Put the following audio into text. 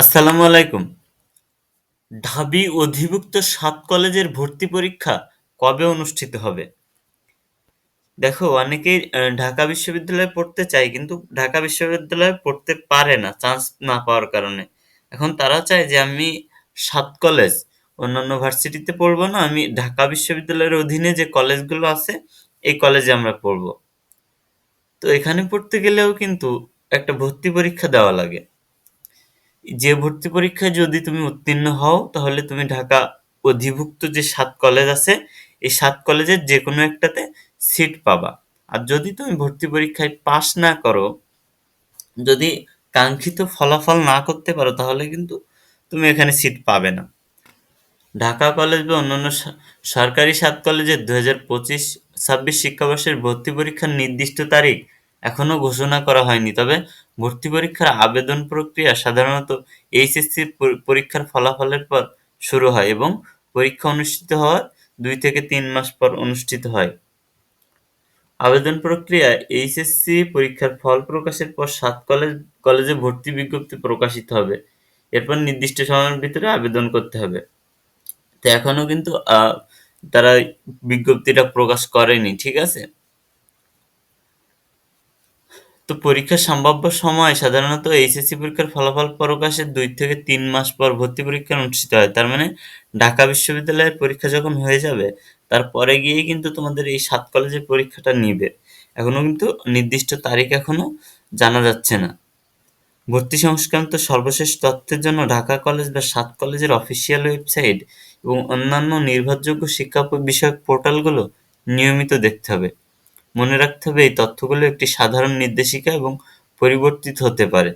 আসসালামু আলাইকুম। ঢাবি অধিভুক্ত সাত কলেজের ভর্তি পরীক্ষা কবে অনুষ্ঠিত হবে? দেখো অনেকেই ঢাকা বিশ্ববিদ্যালয়ে পড়তে চায় কিন্তু ঢাকা বিশ্ববিদ্যালয়ে পড়তে পারে না চান্স না পাওয়ার কারণে। এখন তারা চায় যে আমি সাত কলেজ অন্যান্য ভার্সিটিতে পড়ব না, আমি ঢাকা বিশ্ববিদ্যালয়ের অধীনে যে কলেজগুলো আছে এই কলেজে আমরা পড়ব। তো এখানে পড়তে গেলেও কিন্তু একটা ভর্তি পরীক্ষা দেওয়া লাগে। যে ভর্তি পরীক্ষায় যদি তুমি উত্তীর্ণ হও তাহলে তুমি ঢাকা অধিভুক্ত যে সাত কলেজ আছে এই সাত কলেজের যেকোনো একটাতে সিট পাবা। আর যদি তুমি ভর্তি পরীক্ষায় পাস না করো, যদি কাঙ্ক্ষিত ফলাফল না করতে পারো তাহলে কিন্তু তুমি এখানে সিট পাবে না। ঢাকা কলেজ বা অন্যান্য সরকারি সাত কলেজের ২০২৫-২৬ শিক্ষাবর্ষের ভর্তি পরীক্ষার নির্দিষ্ট তারিখ এখনও ঘোষণা করা হয়নি। তবে ভর্তি পরীক্ষার আবেদন প্রক্রিয়া সাধারণত এইচএসসি পরীক্ষার ফলাফলের পর শুরু হয় এবং পরীক্ষা অনুষ্ঠিত হওয়ার দুই থেকে তিন মাস পর অনুষ্ঠিত হয়। আবেদন প্রক্রিয়ায় এইচএসসি পরীক্ষার ফল প্রকাশের পর সাত কলেজ কলেজে ভর্তি বিজ্ঞপ্তি প্রকাশিত হবে। এরপর নির্দিষ্ট সময়ের ভিতরে আবেদন করতে হবে। তো এখনও কিন্তু তারা বিজ্ঞপ্তিটা প্রকাশ করেনি, ঠিক আছে? তো পরীক্ষার সম্ভাব্য সময় সাধারণত এইচএসসি পরীক্ষার ফলাফল প্রকাশের দুই থেকে তিন মাস পর ভর্তি পরীক্ষা অনুষ্ঠিত হয়। তার মানে ঢাকা বিশ্ববিদ্যালয়ের পরীক্ষা যখন হয়ে যাবে তারপরে গিয়েই কিন্তু তোমাদের এই সাত কলেজের পরীক্ষাটা নিবে। এখনও কিন্তু নির্দিষ্ট তারিখ এখনও জানা যাচ্ছে না। ভর্তি সংক্রান্ত সর্বশেষ তথ্যের জন্য ঢাকা কলেজ বা সাত কলেজের অফিসিয়াল ওয়েবসাইট এবং অন্যান্য নির্ভরযোগ্য শিক্ষা বিষয়ক পোর্টালগুলো নিয়মিত দেখতে হবে। মনে রাখতে হবে এই তথ্যগুলো একটি সাধারণ নির্দেশিকা এবং পরিবর্তিত হতে পারে।